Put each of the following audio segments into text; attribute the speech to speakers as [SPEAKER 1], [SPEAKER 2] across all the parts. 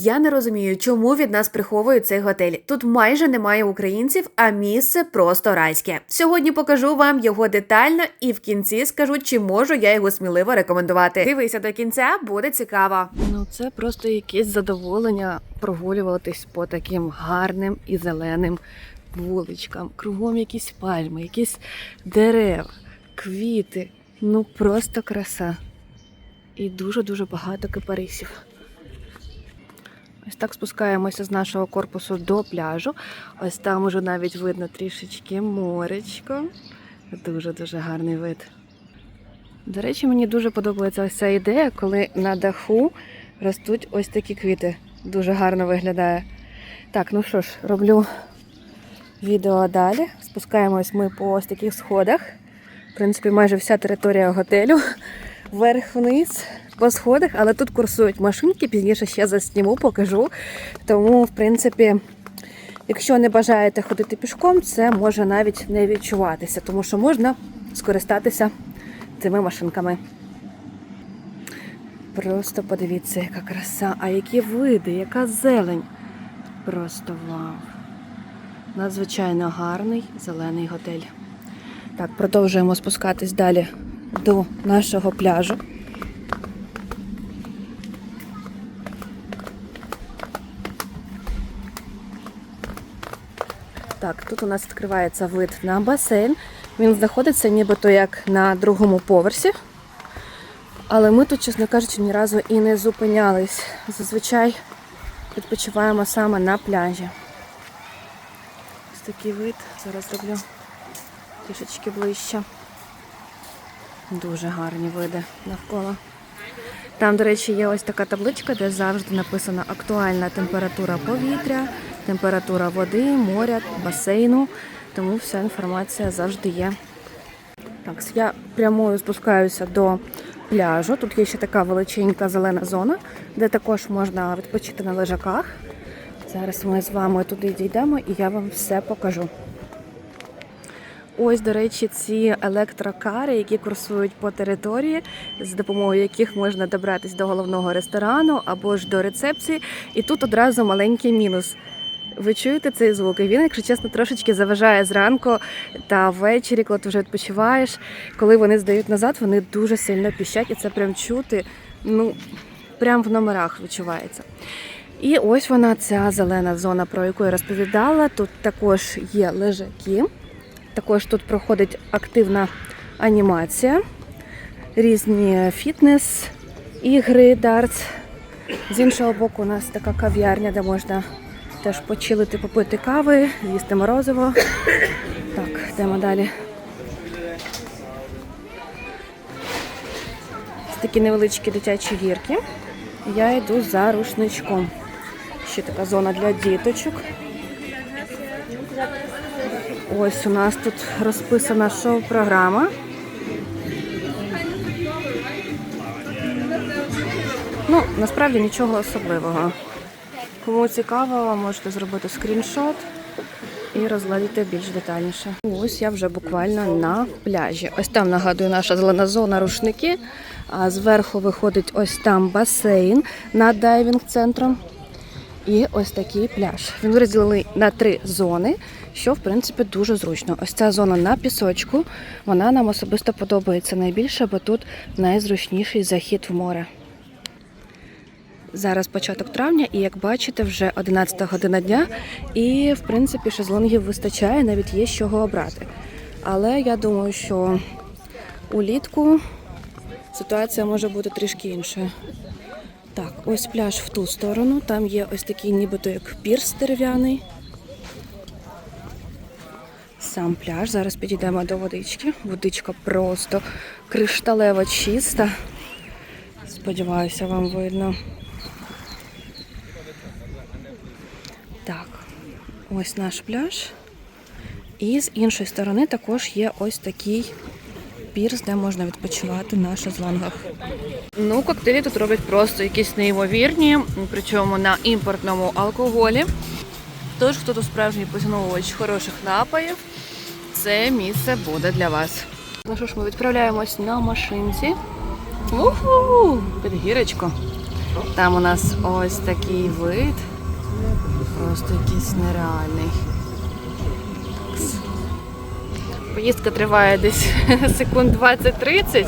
[SPEAKER 1] Я не розумію, чому від нас приховують цей готель. Тут майже немає українців, а місце просто райське. Сьогодні покажу вам його детально і в кінці скажу, чи можу я його сміливо рекомендувати. Дивися до кінця, буде цікаво.
[SPEAKER 2] Ну це просто якесь задоволення прогулюватись по таким гарним і зеленим вуличкам. Кругом якісь пальми, якісь дерева, квіти. Ну просто краса. І дуже-дуже багато кипарисів. Ось так спускаємося з нашого корпусу до пляжу. Ось там уже навіть видно трішечки моречко. Дуже-дуже гарний вид. До речі, мені дуже подобається ось ця ідея, коли на даху ростуть ось такі квіти. Дуже гарно виглядає. Так, ну що ж, роблю відео далі. Спускаємось ми по ось таких сходах. В принципі, майже вся територія готелю. Вверх-вниз по сходах, але тут курсують машинки, пізніше ще засніму, покажу. Тому, в принципі, якщо не бажаєте ходити пішком, це може навіть не відчуватися, тому що можна скористатися цими машинками. Просто подивіться, яка краса, а які види, яка зелень. Просто вау. Надзвичайно гарний зелений готель. Так, продовжуємо спускатись далі до нашого пляжу. Так, тут у нас відкривається вид на басейн. Він знаходиться нібито як на другому поверсі. Але ми тут, чесно кажучи, ні разу і не зупинялись. Зазвичай відпочиваємо саме на пляжі. Ось такий вид. Зараз роблю трішечки ближче. Дуже гарні види навколо. Там, до речі, є ось така табличка, де завжди написана актуальна температура повітря, температура води, моря, басейну. Тому вся інформація завжди є. Так, я прямою спускаюся до пляжу. Тут є ще така величенька зелена зона, де також можна відпочити на лежаках. Зараз ми з вами туди дійдемо і я вам все покажу. Ось, до речі, ці електрокари, які курсують по території, з допомогою яких можна добратися до головного ресторану або ж до рецепції. І тут одразу маленький мінус. Ви чуєте цей звук? І він, якщо чесно, трошечки заважає зранку та ввечері, коли ти вже відпочиваєш. Коли вони здають назад, вони дуже сильно піщать, і це прям чути. Ну, прям в номерах відчувається. І ось вона, ця зелена зона, про яку я розповідала. Тут також є лежаки. Також тут проходить активна анімація, різні фітнес, ігри, дартс. З іншого боку, у нас така кав'ярня, де можна теж почилити, попити кави, їсти морозиво. Так, йдемо далі. Це такі невеличкі дитячі гірки. Я йду за рушничком. Ще така зона для діточок. Ось у нас тут розписана шоу-програма. Ну, насправді нічого особливого. Кому цікаво, можете зробити скріншот і розглядіти більш детальніше. Ось я вже буквально на пляжі. Ось там нагадую наша зелена зона рушники. А зверху виходить ось там басейн над дайвінг-центром. І ось такий пляж. Він розділений на три зони, що в принципі дуже зручно. Ось ця зона на пісочку. Вона нам особисто подобається найбільше, бо тут найзручніший захід в море. Зараз початок травня, і як бачите, вже 11 година дня, і в принципі шезлонгів вистачає, навіть є з чого обрати. Але я думаю, що улітку ситуація може бути трішки іншою. Так, ось пляж в ту сторону. Там є ось такий нібито як пірс дерев'яний. Сам пляж. Зараз підійдемо до водички. Водичка просто кришталево чиста. Сподіваюся, вам видно. Так, ось наш пляж. І з іншої сторони також є ось такий пірс, де можна відпочивати на шезлонгах. Ну, коктейлі тут роблять просто якісь неймовірні, причому на імпортному алкоголі. Тож, хто тут справжній поціновувач хороших напоїв, це місце буде для вас. Ну що ж, ми відправляємось на машинці. Уху! Під гірочку. Там у нас ось такий вид. Просто якийсь нереальний. Поїздка триває десь секунд 20-30,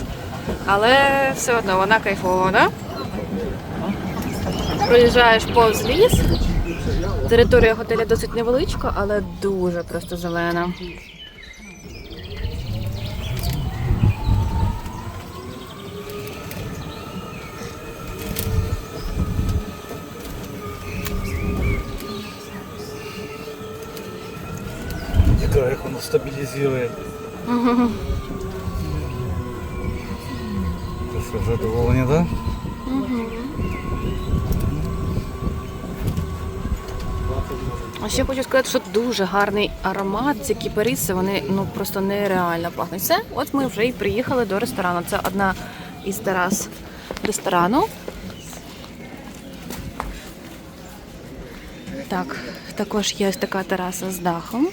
[SPEAKER 2] але все одно вона кайфова, да? Проїжджаєш повз ліс. Територія готеля досить невеличка, але дуже просто зелена.
[SPEAKER 3] Цікаво, як воно стабілізує. Це що, задоволення, так?
[SPEAKER 2] А ще хочу сказати, що дуже гарний аромат. Ці кіпариси, вони ну просто нереально пахнуть. Все, от ми вже і приїхали до ресторану. Це одна із терас ресторану. Так, також є ось така тераса з дахом.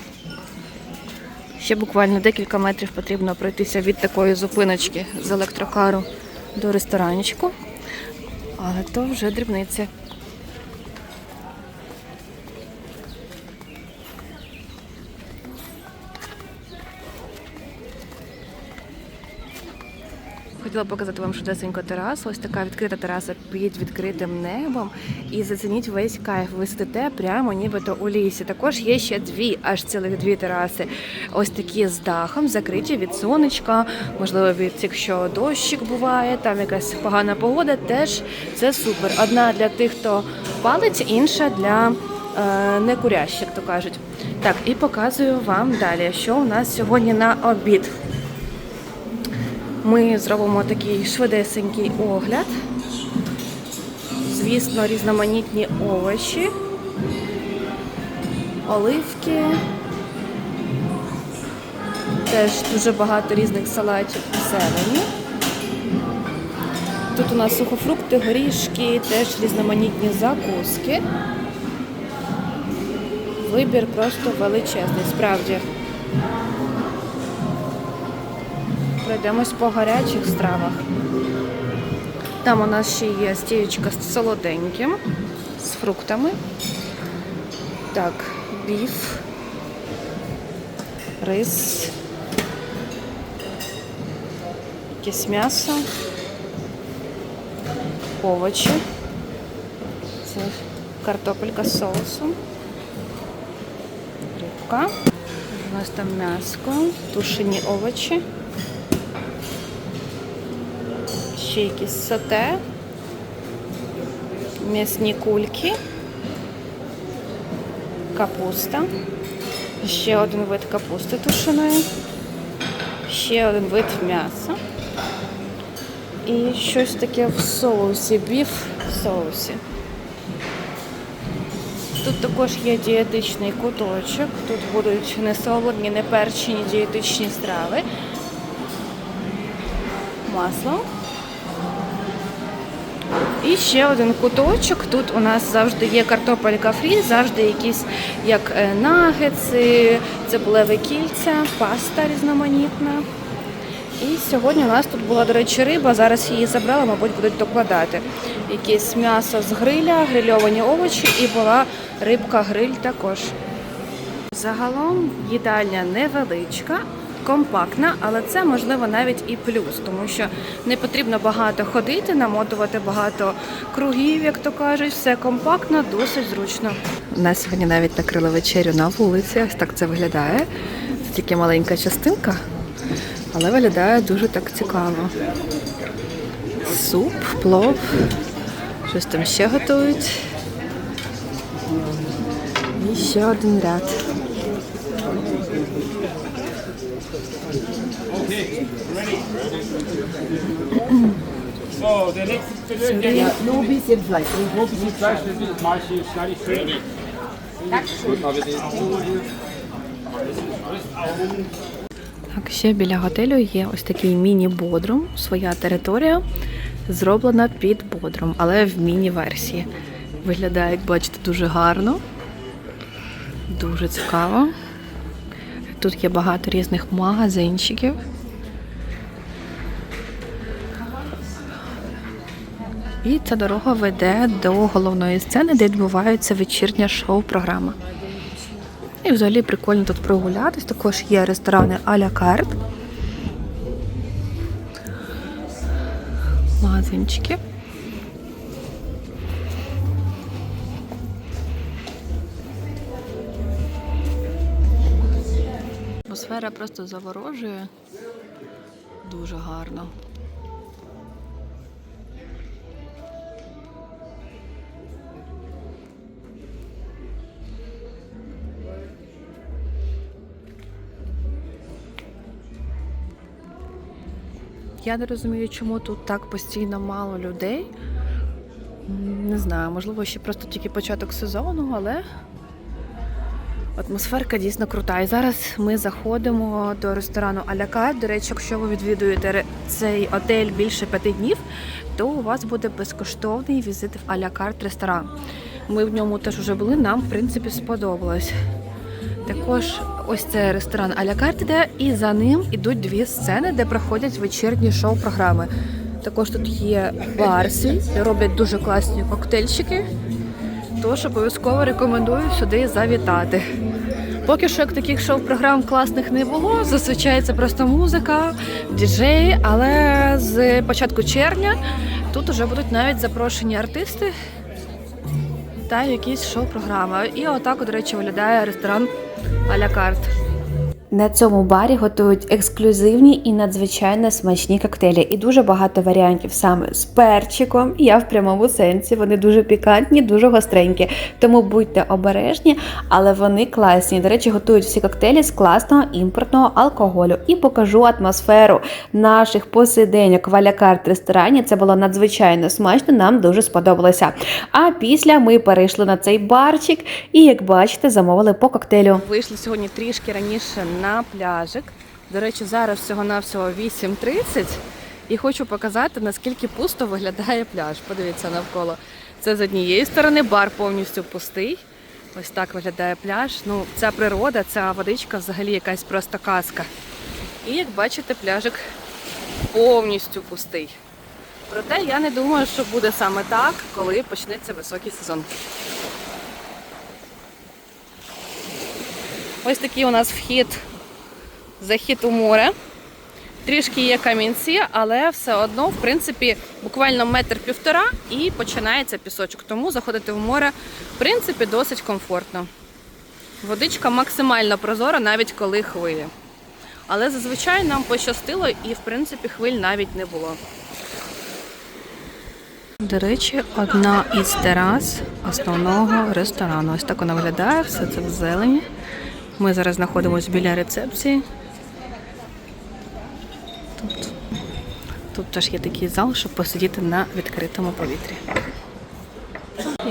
[SPEAKER 2] Ще буквально декілька метрів потрібно пройтися від такої зупиночки з електрокару до ресторанчику. Але то вже дрібниці. Хотіла показати вам швидесенько терасу. Ось така відкрита тераса під відкритим небом. І зацініть весь кайф. Ви сидите прямо нібито у лісі. Також є ще дві, аж цілих дві тераси. Ось такі з дахом, закриті від сонечка, можливо, від якщо дощик буває, там якась погана погода. Теж це супер. Одна для тих, хто палить, інша для е, некурящих, як то кажуть. Так, і показую вам далі, що у нас сьогодні на обід. Ми зробимо такий швидесенький огляд. Звісно, різноманітні овочі, оливки. Теж дуже багато різних салатів і зелені. Тут у нас сухофрукти, горішки, теж різноманітні закуски. Вибір просто величезний, справді. Пройдемось по гарячих стравах. Там у нас ще є стієчка з солоденьким, з фруктами. Так, біф, рис, якесь м'ясо, овочі. Це картопелька з соусом, рибка. У нас там м'яско, тушені овочі. Ще якісь соте, м'ясні кульки, капуста, ще один вид капусти тушеної, ще один вид м'яса. І щось таке в соусі, біф в соусі. Тут також є дієтичний куточок. Тут будуть не солодні, не перчені дієтичні страви. Масло. І ще один куточок. Тут у нас завжди є картопелька фрі, завжди якісь як е, нагетси, цибулеві кільця, паста різноманітна. І сьогодні у нас тут була, до речі, риба. Зараз її забрали, мабуть, будуть докладати. Якесь м'ясо з гриля, грильовані овочі і була рибка гриль також. Загалом їдальня невеличка, компактна, але це можливо навіть і плюс, тому що не потрібно багато ходити, намотувати багато кругів, як то кажуть. Все компактно, досить зручно. У нас сьогодні навіть накрили вечерю на вулиці. Ось так це виглядає. Це тільки маленька частинка, але виглядає дуже так цікаво. Суп, плов, щось там ще готують. І ще один ряд.
[SPEAKER 4] So, der nächste. Nur ein bisschen Fleisch. Nur ein bisschen Fleisch, das mache ich, schneide ich schön.
[SPEAKER 2] Так, ще біля готелю є ось такий міні-бодрум, своя територія, зроблена під бодрум, але в міні-версії. Виглядає, як бачите, дуже гарно, дуже цікаво. Тут є багато різних магазинчиків. І ця дорога веде до головної сцени, де відбувається вечірня шоу-програма. І взагалі прикольно тут прогулятись. Також є ресторани а-ля карт. Магазинчики. Атмосфера просто заворожує. Дуже гарно. Я не розумію, чому тут так постійно мало людей. Не знаю, можливо, ще просто тільки початок сезону, але атмосферка дійсно крута. І зараз ми заходимо до ресторану Аляка. До речі, якщо ви відвідуєте цей отель більше п'яти днів, то у вас буде безкоштовний візит в Алякарт ресторан. Ми в ньому теж вже були, нам в принципі сподобалось. Також ось це ресторан Аля карт іде, і за ним ідуть дві сцени, де проходять вечірні шоу-програми. Також тут є бар роблять дуже класні коктейльчики. Тож обов'язково рекомендую сюди завітати. Поки що як таких шоу-програм класних не було. Зазвичай це просто музика, діджеї, але з початку червня тут вже будуть навіть запрошені артисти та якісь шоу-програми. І отак, до речі, виглядає ресторан а-ля карт.
[SPEAKER 5] На цьому барі готують ексклюзивні і надзвичайно смачні коктейлі, і дуже багато варіантів саме з перчиком. Я в прямому сенсі. Вони дуже пікантні, дуже гостренькі. Тому будьте обережні, але вони класні. До речі, готують всі коктейлі з класного імпортного алкоголю. І покажу атмосферу наших посиденьок в Алякарт ресторані. Це було надзвичайно смачно. Нам дуже сподобалося. А після ми перейшли на цей барчик, і як бачите, замовили по коктейлю.
[SPEAKER 2] Вийшли сьогодні трішки раніше на пляжик. До речі, зараз всього-навсього 8.30. І хочу показати, наскільки пусто виглядає пляж. Подивіться навколо. Це з однієї сторони, бар повністю пустий. Ось так виглядає пляж. Ну, ця природа, ця водичка взагалі якась просто казка. І як бачите, пляжик повністю пустий. Проте я не думаю, що буде саме так, коли почнеться високий сезон. Ось такий у нас вхід, захід у море. Трішки є камінці, але все одно, в принципі, буквально метр півтора і починається пісочок. Тому заходити в море, в принципі, досить комфортно. Водичка максимально прозора, навіть коли хвилі. Але зазвичай нам пощастило і, в принципі, хвиль навіть не було. До речі, одна із терас основного ресторану. Ось так вона виглядає, все це в зелені. Ми зараз знаходимося біля рецепції. Тут, тут теж є такий зал, щоб посидіти на відкритому повітрі.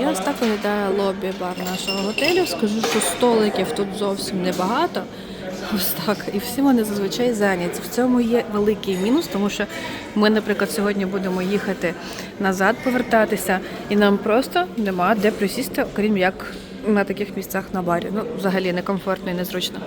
[SPEAKER 2] І ось так виглядає лобі бар нашого готелю. Скажу, що столиків тут зовсім небагато. Ось так. І всі вони зазвичай зайняті. В цьому є великий мінус, тому що ми, наприклад, сьогодні будемо їхати назад, повертатися, і нам просто нема де присісти, окрім як на таких місцях на барі. Ну, взагалі некомфортно і незручно.